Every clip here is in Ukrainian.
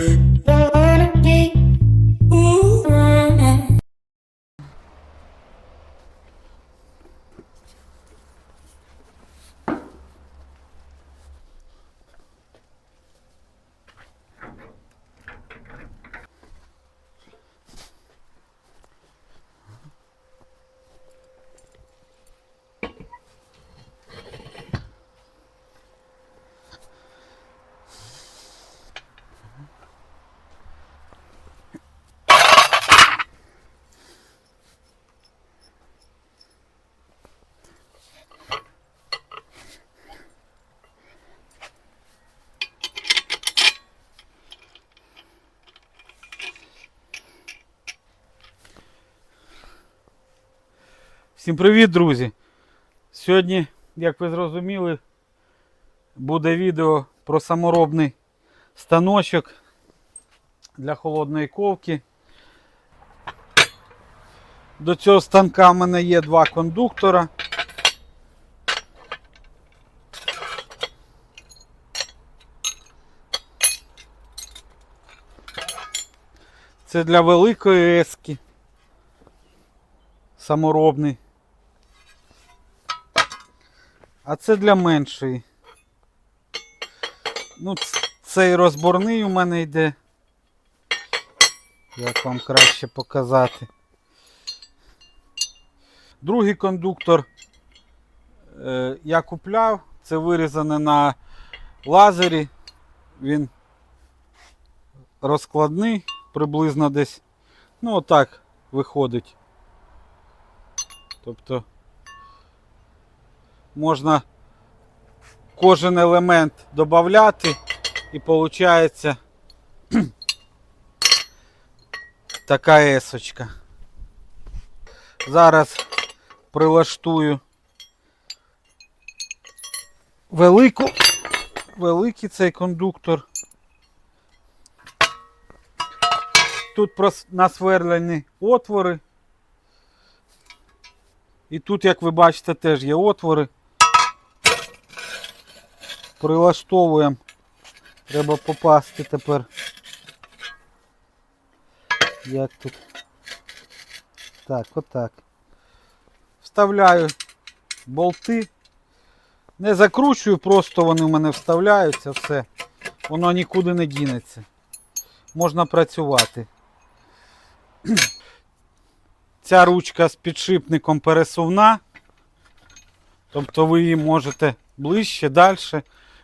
Mm-hmm. Всім привіт, друзі! Сьогодні, як ви зрозуміли, буде відео про саморобний станочок для холодної ковки. До цього станка в мене є два кондуктора. Це для великої ески. Саморобний. А це для меншої. Ну, цей розборний у мене йде. Як вам краще показати. Другий кондуктор е, я купляв. Це вирізане на лазері. Він розкладний, приблизно десь. Ну, отак виходить. Тобто можна кожен елемент додати і виходить така есочка. Зараз прилаштую велику, великий цей кондуктор. Тут насверлені отвори. І тут, як ви бачите, теж є отвори. Прилаштовуємо. Треба попасти тепер. Як тут? Так, отак. Вставляю болти. Не закручую, просто вони в мене вставляються, все. Воно нікуди не дінеться. Можна працювати. Ця ручка з підшипником пересувна. Тобто ви її можете ближче, далі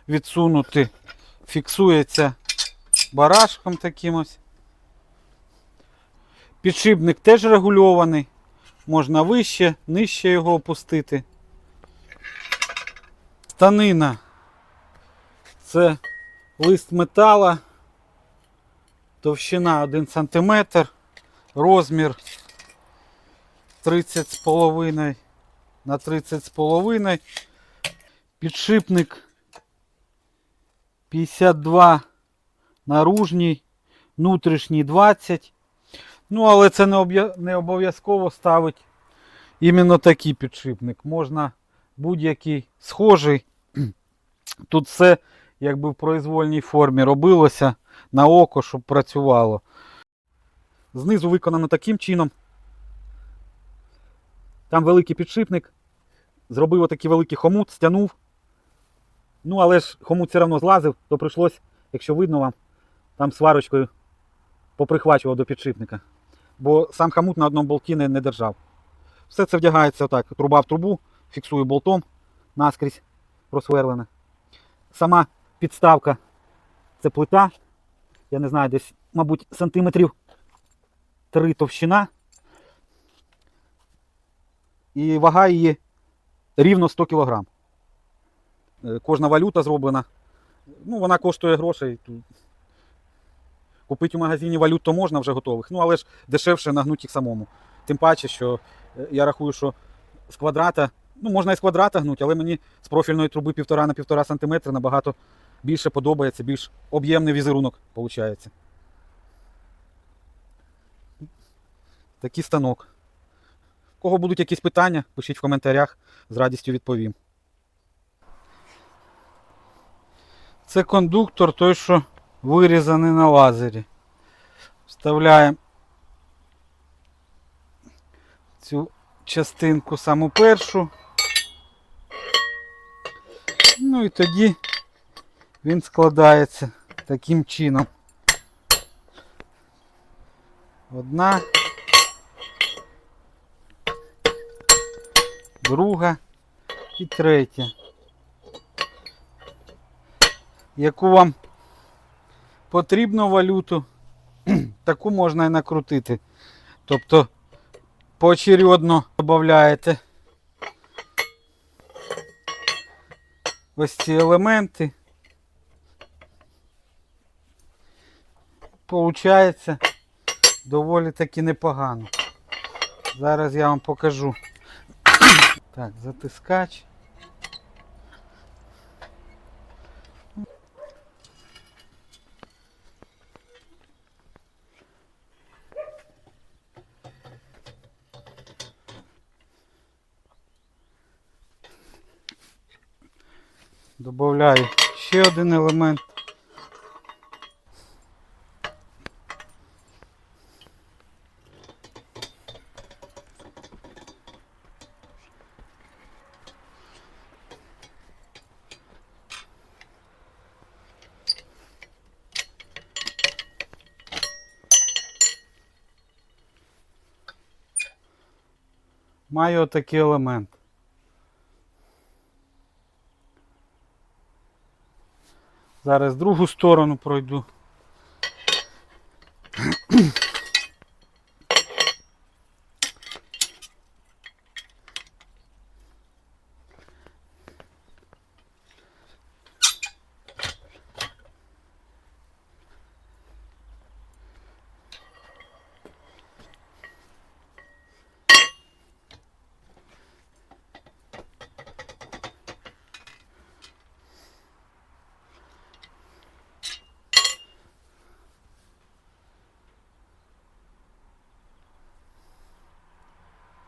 відсунути. Фіксується барашком таким ось. Підшипник теж регульований. Можна вище, нижче його опустити. Станина. Це лист метала. Товщина 1 см. Розмір 30 з половиною на 30 з половиною. Підшипник 52 наружній, внутрішній 20. Ну, але це не, обов'язково ставить іменно такий підшипник. Можна будь-який схожий. Тут все якби в произвольній формі робилося на око, щоб працювало. Знизу виконано таким чином. Там великий підшипник. Зробив отакий великий хомут, стягнув. Ну, але ж хомут все одно злазив, то прийшлось, якщо видно вам, там сварочкою поприхвачував до підшипника. Бо сам хомут на одному болті не, не держав. Все це вдягається отак. Труба в трубу, фіксую болтом наскрізь просверлене. Сама підставка це плита. Я не знаю, десь, мабуть, сантиметрів 3 товщина. І вага її рівно 100 кг. Е, Кожна валюта зроблена. Ну, вона коштує грошей. Купити у магазині валют то можна вже готових, ну але ж дешевше нагнути їх самому. Тим паче, що е, я рахую, що з квадрата, ну можна і з квадрата гнути, але мені з профільної труби 1,5 на 1,5 см набагато більше подобається, більш об'ємний візерунок виходить. Такий станок. У кого будуть якісь питання, пишіть в коментарях, з радістю відповім. Це кондуктор, той, що вирізаний на лазері. Вставляємо цю частинку саму першу. Ну і тоді він складається таким чином. Одна. Друга і третя. Яку вам потрібно валюту, таку можна і накрутити. Тобто поочередно додаєте ось ці елементи. Получається доволі таки непогано. Зараз я вам покажу. Так, затискач. Добавляю ще один елемент. Маю отакий елемент. Зараз другу сторону пройду.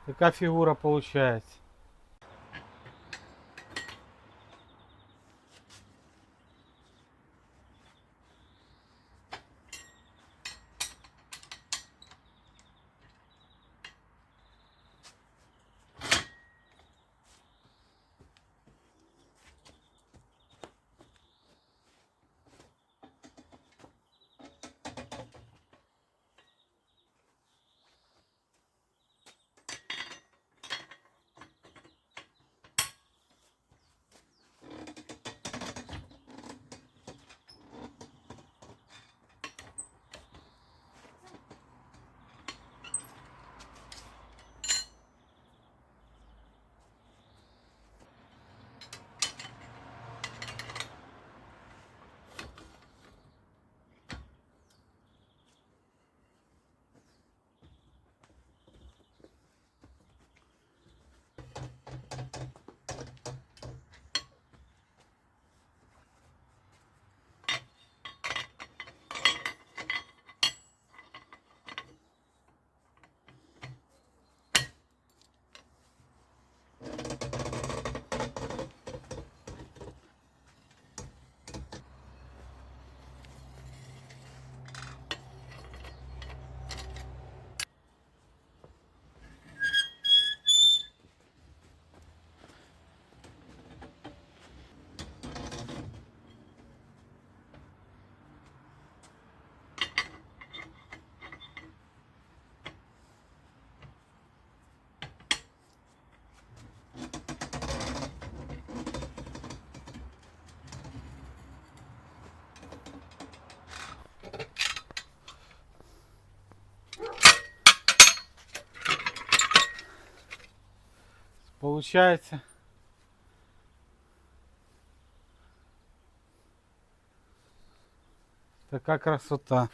Така фігура получается. Получается. Така красота.